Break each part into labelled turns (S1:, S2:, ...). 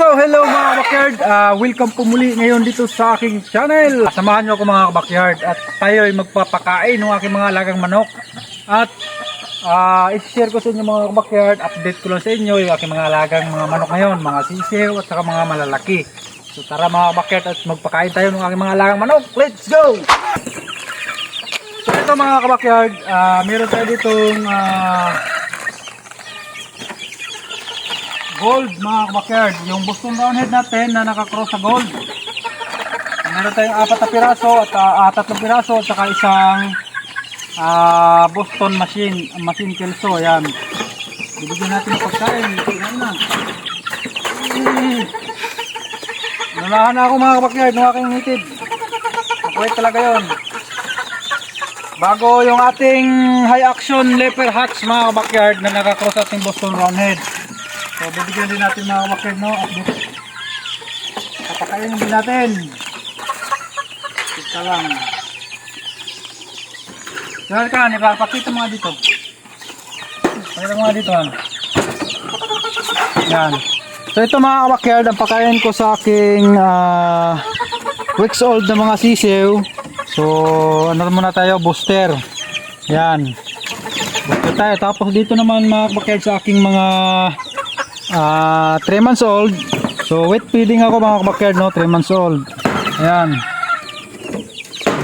S1: So, hello mga kabakyard. Ah, welcome po muli ngayon dito sa aking channel. Samahan niyo ako mga kabakyard at tayo ay magpapakain ng aking mga alagang manok. At ah, i-share ko sa inyo mga kabakyard, update ko lang sa inyo yung aking mga alagang mga manok ngayon, mga sisiw at saka mga malalaki. So tara mga kabakyard at magpakain tayo ng aking mga alagang manok. Let's go! So ito mga kabakyard, ah, meron tayo ditong ah, gold mga kabakyard. Yung Boston Roundhead natin na nakakross sa gold. Meron tayong apat na piraso at uh, tatlong piraso at saka isang ah, Boston machine, machine kelso. Ayan. Bibigyan natin ng pagkain. Tingnan na. Nalahan na ako mga kabakyard ng aking ngitid. Makulit talaga yon. Bago yung ating high action leopard hats mga kabakyard na nakakross ating Boston Roundhead. So, bibigyan din natin mga kabakyard, no? Update. Papakainin din natin. Ito lang. Tingnan ka, nipapakita mga dito. Pakita mga dito, ano? Yan. So, ito mga kabakyard, ang pakain ko sa aking ah, weeks old na mga sisiw. So, ano muna tayo, booster. Yan. Booster tayo. Tapos dito naman mga kabakyard sa aking mga Ah, 3 months old. So wet feeding ako mga kabakyard no, 3 months old. Ayan.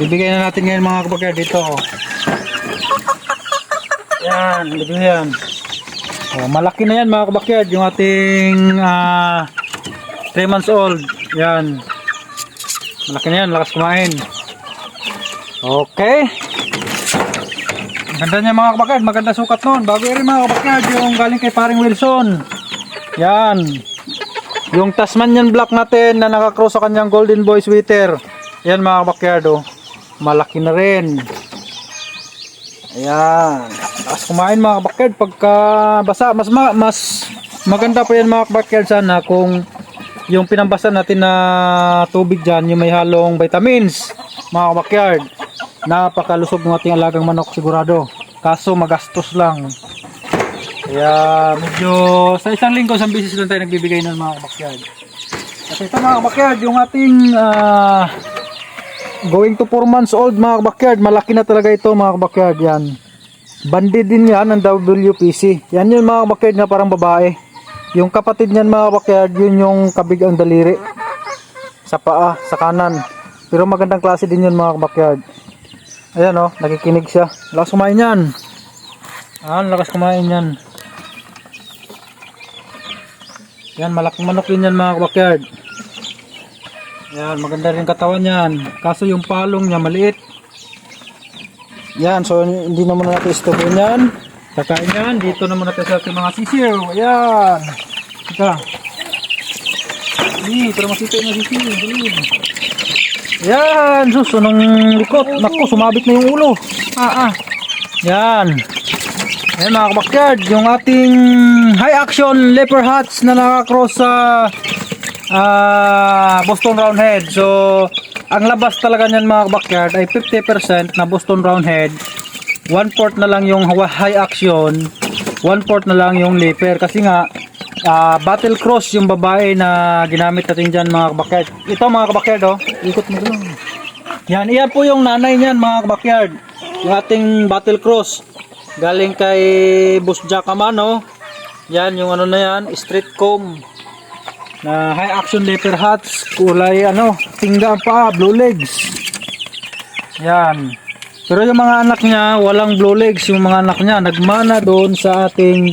S1: Bibigay na natin ngayon mga kabakyard dito. Oh. Ayan, bibigay yan. Oh, malaki na yan mga kabakyard yung ating ah 3 months old. Ayan. Malaki na yan, lakas kumain. Okay. Ganda niya mga kabakyard, maganda sukat noon. Bago rin mga kabakyard yung galing kay paring Wilson. Yan. Yung Tasmanian Black natin na nakakross sa kanyang Golden Boy sweater. Yan mga kabakyard oh. Malaki na rin. Ayan. Tapos kumain mga kabakyard pagka basa. Mas, ma mas maganda pa yan mga kabakyard sana kung yung pinambasa natin na tubig dyan, yung may halong vitamins, mga kabakyard. Napakalusog ng ating alagang manok sigurado. Kaso magastos lang. Kaya medyo sa isang linggo, isang beses lang tayo nagbibigay ng mga kabakyard. Kasi ito mga kabakyard, yung ating ah, going to 4 months old mga kabakyard, malaki na talaga ito mga kabakyard. Yan. Bandi din yan ng WPC. Yan yung mga kabakyard na parang babae. Yung kapatid niyan mga kabakyard, yun yung kabig ang daliri. Sa paa, sa kanan. Pero magandang klase din yun mga kabakyard. Ayan oh, nakikinig siya. Lakas kumain yan. Ah, lakas kumain yan. Yan, malaking manok din yan mga kabakyard. Yan, maganda rin katawan yan. Kaso yung palong niya maliit. Yan, so hindi naman natin istubin yan. Kakain yan. Dito naman natin sa mga sisiw. Ayan. Ika. Dali, para masipin na. Dali. Yan, sus, unang likot. Naku, sumabit na yung ulo. Ah, ah. Yan. Ayan mga kabakyard, yung ating high action leopard hats na nakakross sa ah, Boston Roundhead. So, ang labas talaga niyan mga kabakyard ay 50% na Boston Roundhead. 1 fourth na lang yung high action, 1 fourth na lang yung leopard. Kasi nga, ah, battle cross yung babae na ginamit natin dyan mga kabakyard. Ito mga kabakyard oh, ikot mo lang. Yan, iyan po yung nanay niyan mga kabakyard. Yung ating battle cross. Galing kay Boss Jack Amano. Yan, yung ano na yan, street comb. Na high action leopard hats. Kulay ano, tingga pa, blue legs. Yan. Pero yung mga anak niya, walang blue legs. Yung mga anak niya, nagmana doon sa ating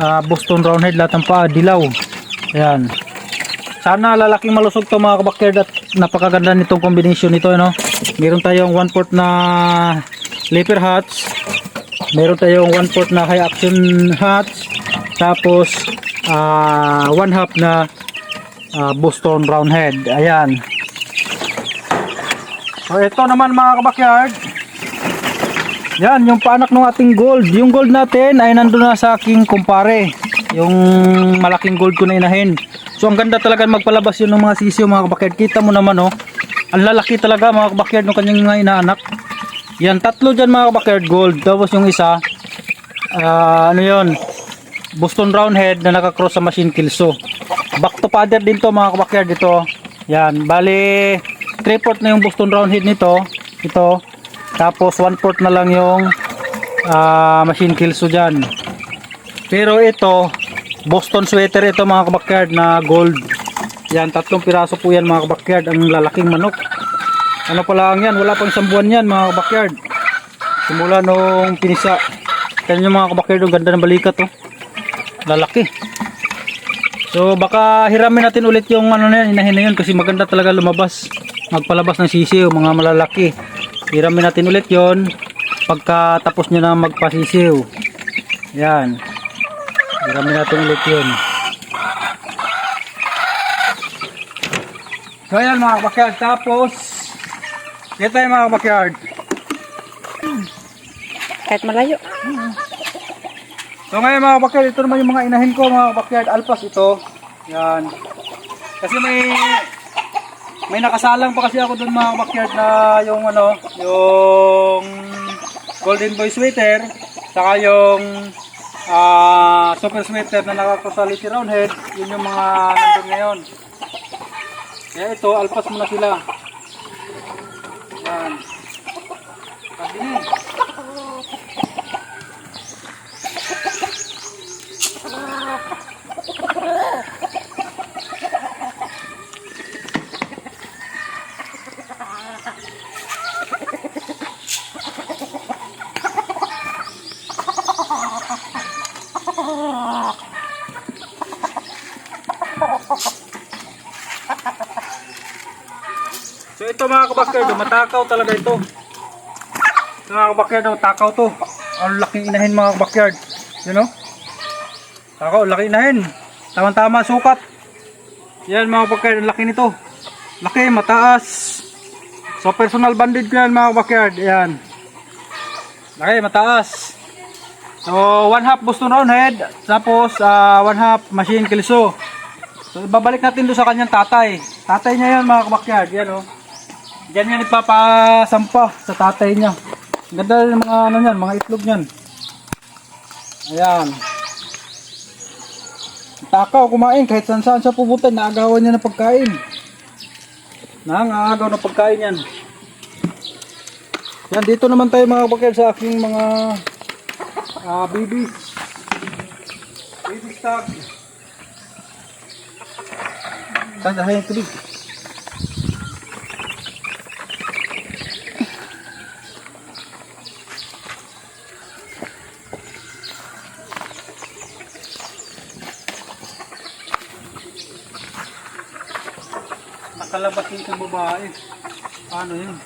S1: ah, Boston Roundhead lahat ng paa, dilaw. Yan. Sana lalaking malusog to mga kabakyard at napakaganda nitong combination nito. No? Meron tayong 1 fourth na leopard hats. Meron tayong 1 fourth na high action hats. Tapos ah 1 half na ah, Boston Roundhead. Ayan. So ito naman mga kabakyard. Yan, yung paanak ng ating gold. Yung gold natin ay nandun na sa aking kumpare. Yung malaking gold ko na inahin. So ang ganda talaga magpalabas yun ng mga sisiyo mga kabakyard. Kita mo naman oh. Ang lalaki talaga mga kabakyard ng kanyang inaanak. Yan, tatlo dyan mga kabakyard gold. Tapos yung isa, ah, ano yun, Boston Roundhead na nakakross sa machine kilso. back to father din to mga kabakyard dito. Yan, bali 3 port na yung Boston Roundhead nito. Ito. Tapos 1 port na lang yung ah, machine kills dyan. Pero ito, Boston sweater ito mga kabakyard na gold. Yan, tatlong piraso po yan mga kabakyard. Ang lalaking manok. Ano pa lang yan, wala pang isang buwan yan mga kabakyard. Simula nung pinisa. Kaya yung mga kabakyard, ang ganda ng balikat oh. Lalaki. So baka hiramin natin ulit yung ano na yan, inahin na yun kasi maganda talaga lumabas. Magpalabas ng sisiw, mga malalaki. Hiramin natin ulit yon pagkatapos nyo na magpasisiw. Yan. Hiramin natin ulit yun. So ayan mga kabakyard. Tapos, dito tayo mga kabakyard.
S2: Kahit malayo.
S1: So ngayon mga kabakyard, ito naman yung mga inahin ko mga kabakyard. Alpas ito. Yan. Kasi may may nakasalang pa kasi ako doon mga kabakyard na yung ano, yung golden boy sweater, saka yung ah, super sweater na nakakasali si roundhead, yun yung mga nandun ngayon. Kaya ito, alpas muna sila. Yan. Pagdinin. Mga kabakyard, matakaw talaga ito. Mga kabakyard, takaw to. Ang laking inahin mga kabakyard. You know? Takaw, laki inahin. Tama-tama, sukat. Yan mga kabakyard, ang laki nito. Laki, mataas. So personal banded ko yan mga kabakyard. Yan. Laki, mataas. So one half Boston Roundhead. Tapos ah, one half machine kilso. So babalik natin doon sa kanyang tatay. Tatay niya yan mga kabakyard. Yan oh. Diyan yan ipapasampa sa tatay niya. Ganda ng mga ano niyan, mga itlog niyan. Ayan. Takaw kumain kahit saan saan siya pupunta, naagawan niya ng pagkain. Nangaagaw ng pagkain yan. Yan, dito naman tayo mga bakil sa aking mga ah babies. Baby stock. Tandahin yung tubig. Yung isang babae. Paano yun?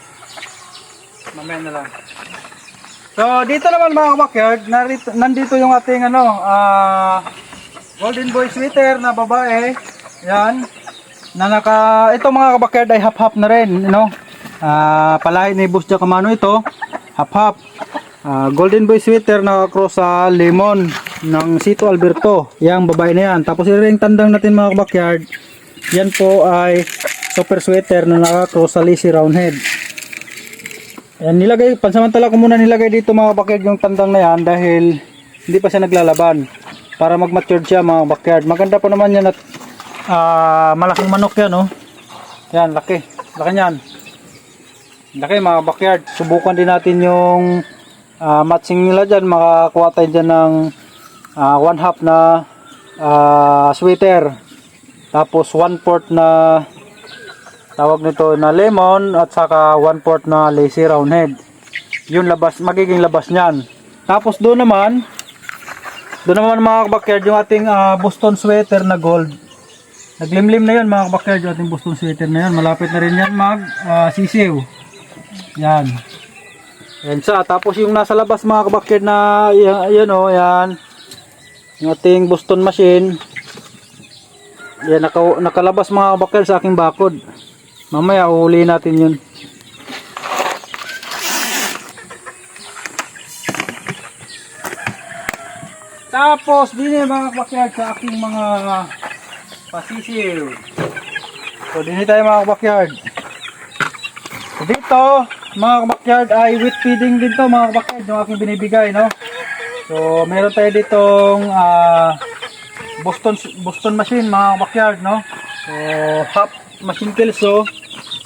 S1: Mamaya na lang. So, dito naman mga kabakyard, nandito yung ating ano, ah, golden boy sweater na babae. Yan. Na naka, ito mga kabakyard ay half-half na rin, you know. Ah, palahi ni Boss Jacamano ito, half-half. Ah, golden boy sweater na cross sa lemon ng Sito Alberto. Yang babae na yan. Tapos yung tandang natin mga kabakyard, yan po ay super sweater na naka-cross sa lacy roundhead. Yan, nilagay, pansamantala ko muna nilagay dito mga backyard yung tandang na yan dahil hindi pa siya naglalaban. Para mag-mature siya mga backyard. Maganda pa naman yan at ah, malaking manok yan oh. Yan, laki. Laki niyan. Laki mga backyard. Subukan din natin yung ah, matching nila dyan. Makakuha tayo dyan ng ah, one half na ah, sweater. Tapos one fourth na tawag nito na lemon at saka one fourth na lacy roundhead. Yun labas, magiging labas niyan. Tapos doon naman, doon naman mga kabakyard yung ating ah, Boston sweater na gold. Naglimlim na yan mga kabakyard yung ating Boston sweater na yan. Malapit na rin yan mag ah, sisiw. Yan. Yan siya. Tapos yung nasa labas mga kabakyard na yan, o, yan. Yung ating Boston machine. Yan, naka, nakalabas mga kabakyard sa aking bakod. Mamaya uhuli natin yun. Tapos din yung mga kabakyard sa aking mga pasisiw. So din tayo mga kabakyard. So dito, mga kabakyard ay wheat feeding din to mga kabakyard yung aking binibigay no. So meron tayo ditong ah Boston Boston machine mga backyard no. So half machine kelso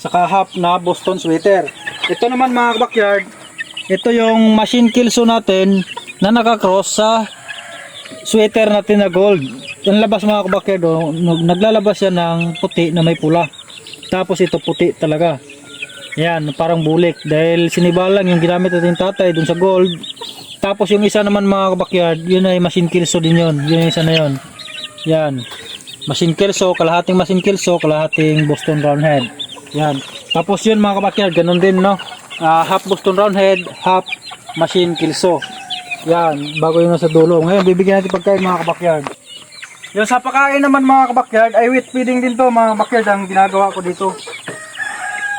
S1: saka half na Boston sweater. Ito naman mga backyard, ito yung machine kelso natin na nakakross sa sweater natin na gold. Yung labas mga backyard oh, nag- naglalabas yan ng puti na may pula. Tapos ito puti talaga. Yan, parang bulik dahil sinibalang yung ginamit natin tatay dun sa gold. Tapos yung isa naman mga backyard, yun ay machine kelso din yun. Yun yung isa na yun. Yan. Machine kelso, kalahating machine kelso, kalahating Boston Roundhead. Yan. Tapos yun mga kabakyard, ganun din no. Ah, half Boston Roundhead, half machine kelso. Yan, bago yun sa dulo. Ngayon, bibigyan natin pagkain mga kabakyard. Yung sa pagkain naman mga kabakyard, ay wheat feeding din to mga kabakyard ang ginagawa ko dito.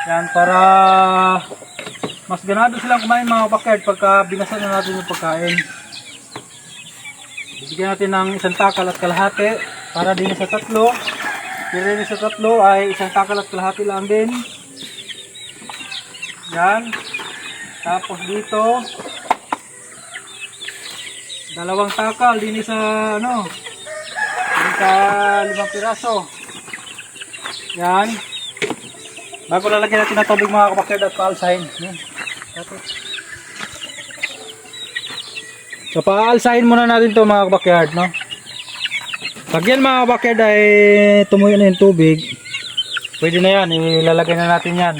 S1: Yan, para mas ganado silang kumain mga kabakyard pagka binasan na natin yung pagkain. Bibigyan natin ng isang takal at kalahati para din sa tatlo. Pero sa tatlo ay isang takal at kalahati lang din. Yan. Tapos dito, dalawang takal din sa ano, din sa limang piraso. Yan. Bago lalagyan natin ng tubig mga kapakerd at paalsahin. Tapos. So paalsahin muna natin to mga backyard, no? Pag yan mga backyard ay tumuyo na yung tubig, pwede na yan, ilalagay na natin yan.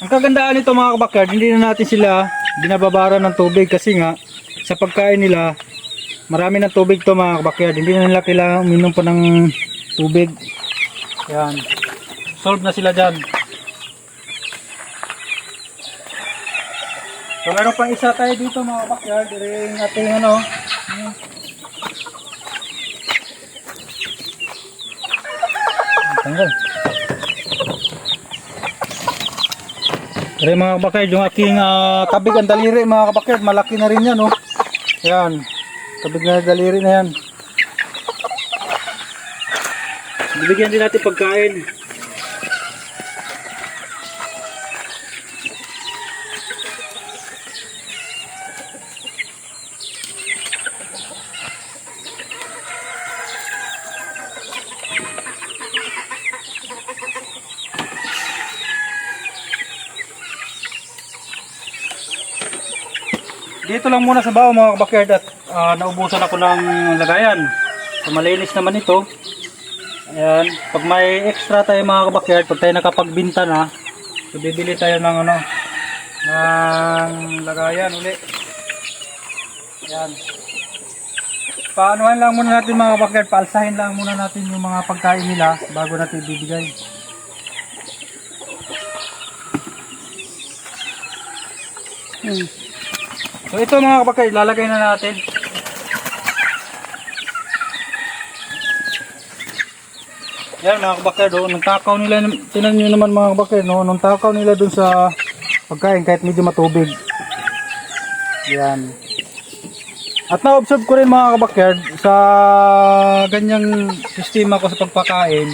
S1: Ang kagandaan nito mga backyard, hindi na natin sila binababara ng tubig kasi nga sa pagkain nila, marami ng tubig to mga backyard, hindi na nila kailangan uminom pa ng tubig. Yan. Solve na sila dyan. So meron pang isa tayo dito mga backyard, rin ating ano. Tanggal. Rin mga backyard, yung aking ah, kabig ang daliri mga backyard, malaki na rin yan oh. Yan. Kabig na daliri na yan. Bibigyan din natin pagkain. Dito lang muna sa baho mga kabakyard at ah, naubusan ako ng lagayan. So malinis naman ito. Ayan, pag may extra tayo mga kabakyard, pag tayo nakapagbinta na, so bibili tayo ng ano, ng lagayan uli. Ayan. Paanuhan lang muna natin mga kabakyard, paalsahin lang muna natin yung mga pagkain nila bago natin bibigay. Hmm. So ito mga kapatid, lalagay na natin. Yan mga kabakir, oh, nung takaw nila, tinan nyo naman mga kabakir, no? nung takaw nila dun sa pagkain kahit medyo matubig. Yan. At na-observe ko rin mga kabakir, sa ganyang sistema ko sa pagpakain,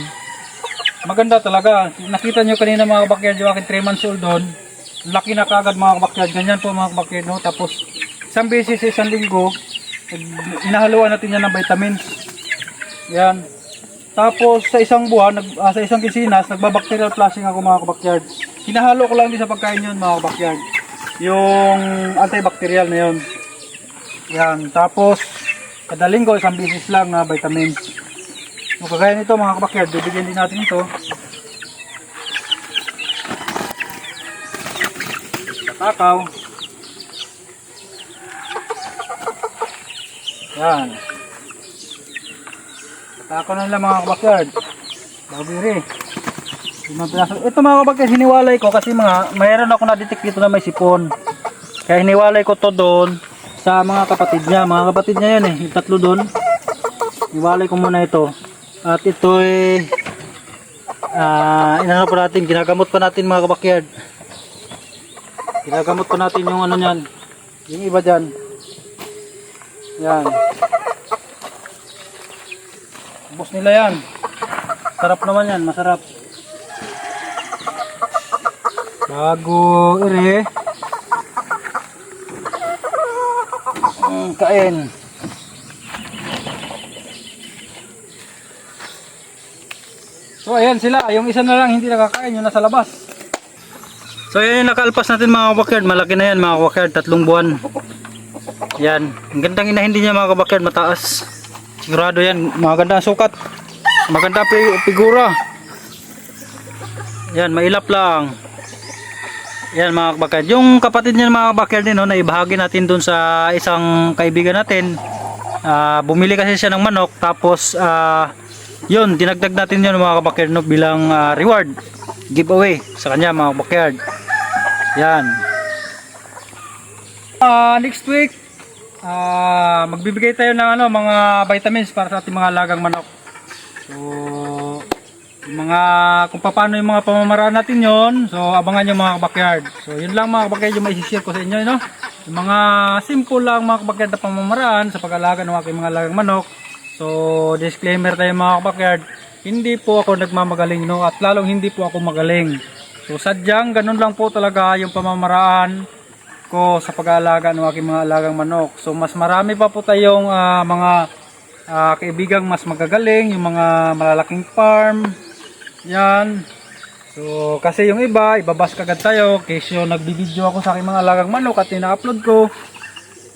S1: maganda talaga. Nakita nyo kanina mga kabakir, yung aking 3 months old doon, laki na kagad mga kabakir, ganyan po mga kabakir, no? Tapos, isang beses sa isang linggo, inahaluan natin yan ng vitamins. Yan. Tapos sa isang buwan, nag, ah, sa isang kisinas, nagbabacterial flushing ako mga kabakyard. Hinahalo ko lang din sa pagkain yun mga kabakyard. Yung antibacterial na yun. Yan. Tapos, kada linggo, isang beses lang na vitamins. So, kagaya nito mga kabakyard, bibigyan din natin ito. Takaw. Yan. Tako na lang mga kabakyard. Limang piraso. Ito mga kabakyard, hiniwalay ko kasi mga, mayroon ako na-detect dito na may sipon. Kaya hiniwalay ko to doon sa mga kapatid niya. Mga kapatid niya yan eh, yung tatlo doon. Hiniwalay ko muna ito. At ito eh, ah, inano natin, ginagamot pa natin mga kabakyard. Ginagamot pa natin yung ano niyan. Yung iba dyan. Yan. Ubus nila yan. Sarap naman yan, masarap. Bago ire. Mm, kain. So ayan sila, yung isa na lang hindi nakakain, yung nasa labas. So ayan yung nakalpas natin mga kabakyard, malaki na yan mga kabakyard, tatlong buwan. Yan, ang gandang inahin din niya mga kabakyard, mataas. Sigurado yan, maganda ang sukat. Maganda figura. Yan, mailap lang. Yan mga kabakyard. Yung kapatid niya mga kabakyard din, no, na ibahagi natin dun sa isang kaibigan natin. Ah, bumili kasi siya ng manok, tapos ah, yun, dinagdag natin yun mga kabakyard no, bilang ah, reward, giveaway sa kanya mga kabakyard. Yan. Ah, next week, ah, magbibigay tayo ng ano, mga vitamins para sa ating mga alagang manok. So, mga kung paano yung mga pamamaraan natin yon so abangan nyo mga kabakyard. So, yun lang mga kabakyard yung may share ko sa inyo, no? Yung mga simple lang mga kabakyard na pamamaraan sa pag-alaga ng aking mga alagang manok. So, disclaimer tayo mga kabakyard, hindi po ako nagmamagaling, no? At lalong hindi po ako magaling. So, sadyang ganun lang po talaga yung pamamaraan ko sa pag-aalaga ng aking mga alagang manok. So mas marami pa po tayong ah, mga ah, kaibigang mas magagaling, yung mga malalaking farm. Yan. So kasi yung iba, ibabas kagad tayo. Kesyo nagbibideo ako sa aking mga alagang manok at ina-upload ko.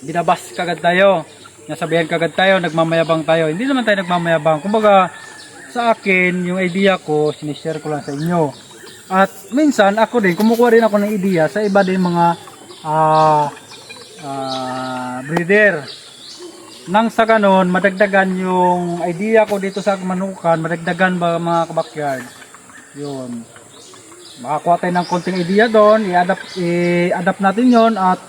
S1: Binabas kagad tayo. Nasabihan kagad tayo, nagmamayabang tayo. Hindi naman tayo nagmamayabang. Kumbaga, sa akin, yung idea ko, sinishare ko lang sa inyo. At minsan, ako din, kumukuha rin ako ng idea sa iba din mga ah ah, breeder. Nang sa ganon, madagdagan yung idea ko dito sa manukan, madagdagan ba mga kabakyard. Yun. Makakuha tayo ng konting idea doon, i-adapt, i-adapt natin yon at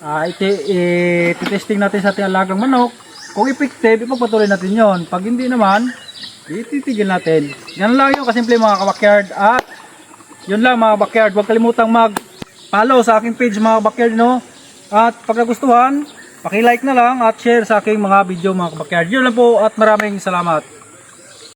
S1: uh, i-testing natin sa ating alagang manok. Kung effective, ipagpatuloy natin yon. Pag hindi naman, ititigil natin. Yan lang yun, kasimple mga kabakyard. At yun lang mga backyard, huwag kalimutang mag-follow sa aking page mga backyard no. At pag nagustuhan, paki-like na lang at share sa aking mga video mga backyard. Yun lang po at maraming salamat.